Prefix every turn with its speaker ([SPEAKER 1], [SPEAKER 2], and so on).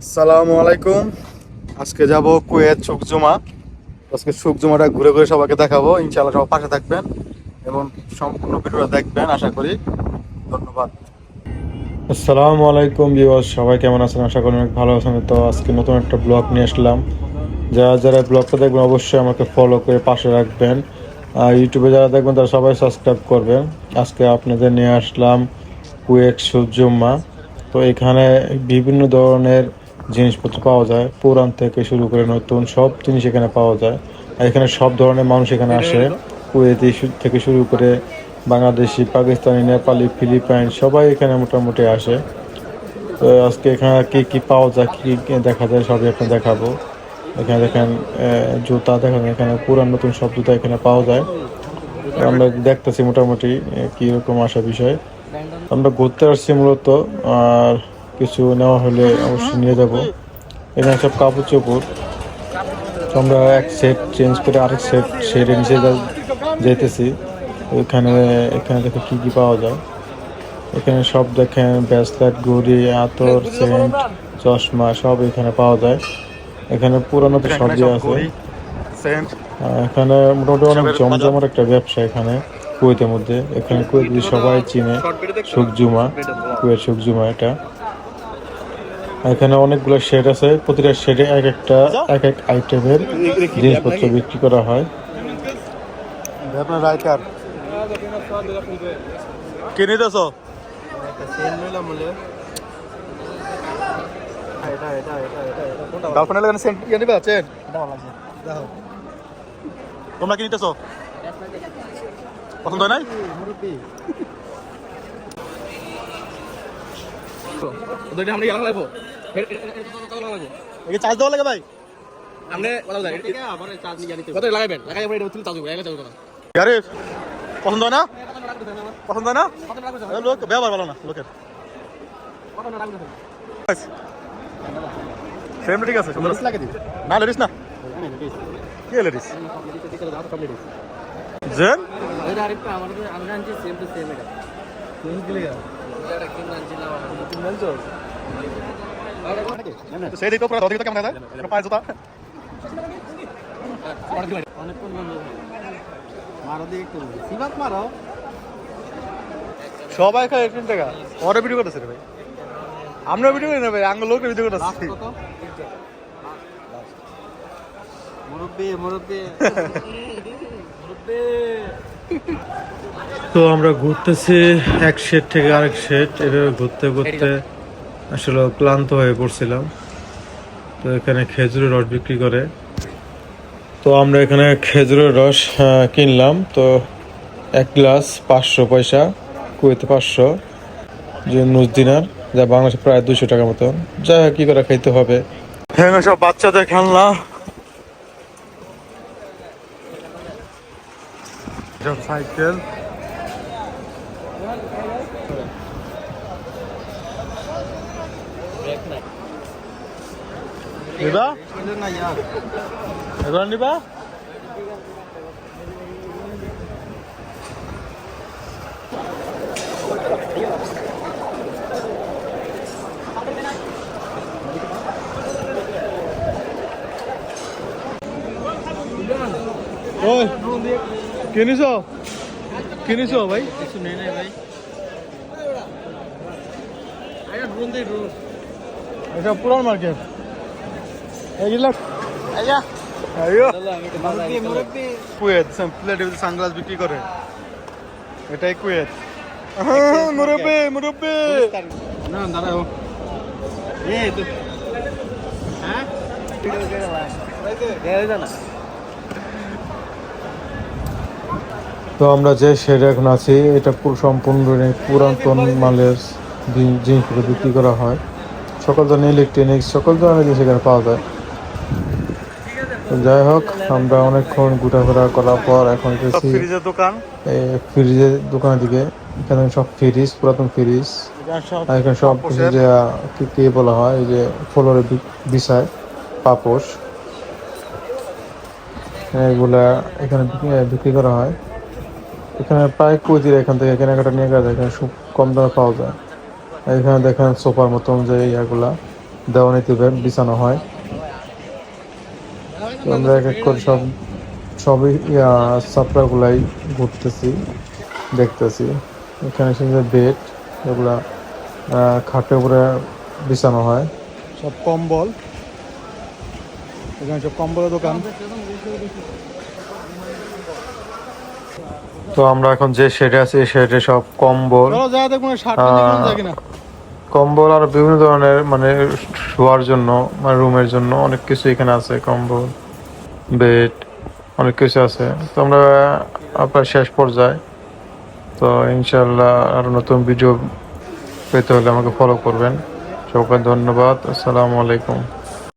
[SPEAKER 1] সালামু আলাইকুম। আজকে যাব কুয়েত সুকজুমা আজকে সুকজুমাটা ঘুরে ঘুরে সবাইকে দেখাবো। ইনশাআল্লাহ সবার পাশে থাকবেন এবং সম্পূর্ণ ভিডিওটা দেখবেন, আশা করি। ধন্যবাদ। আসসালামু আলাইকুম ভিউয়ার্স, সবাই কেমন আছেন? আশা করি অনেক ভালো আছেন। তো আজকে নতুন একটা ব্লগ নিয়ে আসলাম। যারা যারা ব্লগটা দেখবেন, অবশ্যই আমাকে ফলো করে পাশে রাখবেন। আর ইউটিউবে যারা দেখবেন, তারা সবাই সাবস্ক্রাইব করবেন। আজকে আপনাদের নিয়ে আসলাম কুয়েত সুজুম্মা তো এখানে বিভিন্ন ধরনের জিনিসপত্র পাওয়া যায় পুরান থেকে শুরু করে নতুন সব জিনিস এখানে পাওয়া যায়। আর এখানে সব ধরনের মানুষ এখানে আসে। কুয়েতি থেকে শুরু করে বাংলাদেশি পাকিস্তানি নেপালি ফিলিপাইন সবাই এখানে মোটামুটি আসে। তো আজকে এখানে কি কি পাওয়া যায় কী কি দেখা যায় সবই আপনার দেখাবো। এখানে দেখেন জুতা দেখেন এখানে পুরান নতুন সব জুতা এখানে পাওয়া যায়। আমরা দেখতেছি মোটামুটি কীরকম আসা বিষয়। আমরা ঘুরতে আসছি মূলত আর কিছু নেওয়া হলে অবশ্যই নিয়ে যাব। এখানে সব কাপড় চোপড়। আমরা এক সেট চেঞ্জ করে আরেক সেট সেটে নিচে যেতেছি ওইখানে এখানে দেখে কি কি পাওয়া যায়। এখানে সব দেখেন ব্রেসলেট ঘড়ি আতর সেন্ট চশমা সব এখানে পাওয়া যায়। এখানে পুরানো তো সবই আছে। এখানে মোটামুটি অনেক জমজমার একটা ব্যবসা এখানে কুয়েতের মধ্যে। এখানে কুয়েত সবাই চিনে সুকজুমা কুয়েত সুকজুমা এটা। এখানে অনেকগুলো শেড আছে। প্রতিটা শেডে এক একটা এক এক আইটেমের জিনিসপত্র বিক্রি করা হয়। আপনার রাইটার কে নিতেছ? ইয়ে তোমরা কি নিতেছ? পছন্দ হয় নাই?
[SPEAKER 2] দুইটা আমরা ইয়াং লাগবো
[SPEAKER 1] একে চার্জ দেওয়া লাগে ভাই।
[SPEAKER 2] আপনি কথা বলেন এটা আবার চার্জ নিয়ে নিতে কত লাগাবেন? লাগাই পরে এটা তুলে চার্জ হবে চার্জ করুন
[SPEAKER 1] আরে পছন্দ হয় না? পছন্দ হয় না? লোক ব্যবহার ভালো না লোকের। ঠিক আছে সুন্দর। আছে। না লেডিস না। কে লেডিস জেন
[SPEAKER 2] এটা আরেকটা আমাদের আমরা আনছি সেম টু সেম এটা এটা কিনে আনছিলাম
[SPEAKER 1] তো সেই দিকে তো পুরো ধরে কেমন আছে পায়ে জুতা
[SPEAKER 2] অনেকক্ষণ বন্ধ মারো দিয়ে একটু সিবাত মারো
[SPEAKER 1] সবাই খায় একশো টাকা ওরা ভিডিও করতেছে ভাই আমরা ভিডিও করি না ভাই আঙ্গ লোক ভিডিও করতেছে
[SPEAKER 2] মুরব্বি মুরব্বি মুরব্বি
[SPEAKER 3] তো আমরা ঘুরতেছি এক সেট থেকে আরেক সেট এভাবে ঘুরতে ঘুরতে আসলে ক্লান্ত হয়ে পড়ছিলাম। তো এখানে খেজুরের রস বিক্রি করে। তো আমরা এখানে খেজুরের রস কিনলাম। তো এক গ্লাস পাঁচশো পয়সা কুয়েতে পাঁচশো যে নুজদিনার যা বাংলাদেশে প্রায় দুশো টাকা মতন। যাই হোক কি করে খাইতে হবে?
[SPEAKER 1] হ্যাঁ সব বাচ্চাদের খেলনা। সব সাইকেল। নিবা? এবার নিবা? ওই। কিনিস কিনিস ভাই
[SPEAKER 2] কিছু নেই নাই ভাই আয়া
[SPEAKER 1] এটা পুরান মার্কেট এগুলা
[SPEAKER 2] আয়া
[SPEAKER 1] আইয়ো
[SPEAKER 2] মুরব্বি মুরব্বি
[SPEAKER 1] কুয়েত প্লেট সানগ্লাস বিক্রি করে এটাই কুয়েত মুরব্বি মুরব্বি
[SPEAKER 2] না দাঁড়াও এ তো হ্যাঁ
[SPEAKER 3] তো আমরা যে শেডে এখন আছি এটা পুরো সম্পূর্ণ পুরাতন মালের জিন- জিনিসগুলো বিক্রি করা হয়। সকল ধরনের ইলেকট্রনিক্স সকল ধরনের জিনিস এখানে পাওয়া যায়। যাই হোক আমরা অনেকক্ষণ ঘোরাফেরা করার পর এখন এসেছি
[SPEAKER 1] ফ্রিজের দোকান?
[SPEAKER 3] এই ফ্রিজের দোকানের দিকে। এখানে সব ফ্রিজ পুরাতন ফ্রিজ আর এখানে সব কিছু যে কি বলা হয় যে ফ্লোরে বিছায় পাপোশ। এগুলা এখানে বিক্রি করা হয়। এখানে প্রায় কুইতির এখান থেকে কেনাকাটা নিয়ে গেছে এখানে খুব কম দামে পাওয়া যায়। এখানে দেখেন সোফার মতন যে ইয়াগুলা দেওয়ানিতে বিছানো হয়। আমরা এক এক করে সব সবই সাপ্লাগুলাই ঘুরতেছি, দেখতেছি। এখানে শুধু বেড, এগুলা খাটের উপরে বিছানো হয়।
[SPEAKER 1] সব কম্বল। এখানে সব কম্বলের দোকান।
[SPEAKER 3] তো আমরা এখন যে শেডে আছি এই শেডে সব কম্বল কম্বল আর বিভিন্ন ধরনের মানে শোয়ার জন্য মানে রুমের জন্য অনেক কিছু এখানে আছে কম্বল বেড অনেক কিছু আছে। তো আমরা আপনার শেষ পর্যায়ে। তো ইনশাল্লাহ আরও নতুন ভিডিও পেতে হলে আমাকে ফলো করবেন। সবাইকে ধন্যবাদ আসসালামু আলাইকুম।